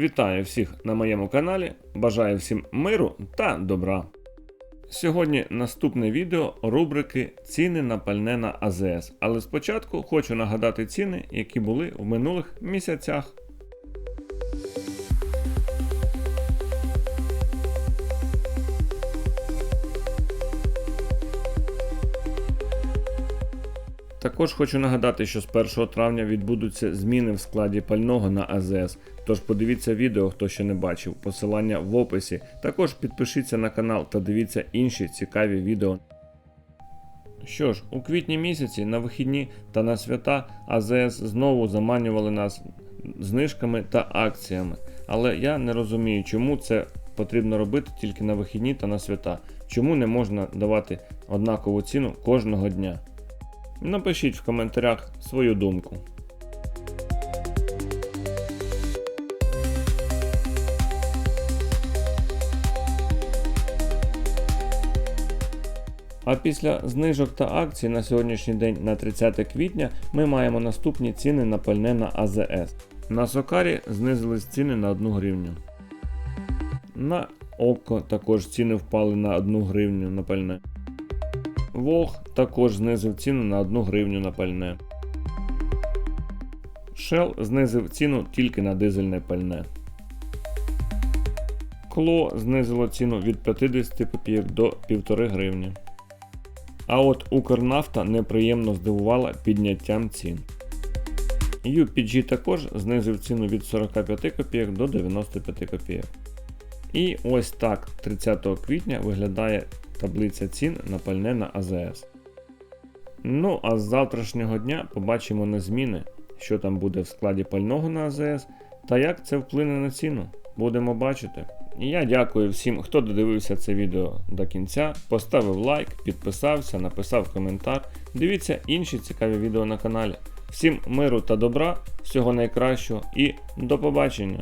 Вітаю всіх на моєму каналі. Бажаю всім миру та добра. Сьогодні наступне відео рубрики Ціни на пальне на АЗС. Але спочатку хочу нагадати ціни, які були в минулих місяцях. Також хочу нагадати, що з 1 травня відбудуться зміни в складі пального на АЗС. Тож подивіться відео, хто ще не бачив, посилання в описі. Також підпишіться на канал та дивіться інші цікаві відео. Що ж, у квітні місяці на вихідні та на свята АЗС знову заманювали нас знижками та акціями. Але я не розумію, чому це потрібно робити тільки на вихідні та на свята. Чому не можна давати однакову ціну кожного дня? Напишіть в коментарях свою думку. А після знижок та акцій на сьогоднішній день на 30 квітня ми маємо наступні ціни на пальне на АЗС. На Сокарі знизились ціни на 1 гривню. На Око також ціни впали на 1 гривню на пальне. Вог також знизив ціну на 1 гривню на пальне. Shell знизив ціну тільки на дизельне пальне. Кло знизило ціну від 50 копійок до 1,5 гривні. А от Укрнафта неприємно здивувала підняттям цін. UPG також знизив ціну від 45 копійок до 95 копійок. І ось так 30 квітня виглядає таблиця цін на пальне на АЗС. Ну, а з завтрашнього дня побачимо на зміни, що там буде в складі пального на АЗС та як це вплине на ціну. Будемо бачити. І я дякую всім, хто додивився це відео до кінця, поставив лайк, підписався, написав коментар. Дивіться інші цікаві відео на каналі. Всім миру та добра, всього найкращого і до побачення!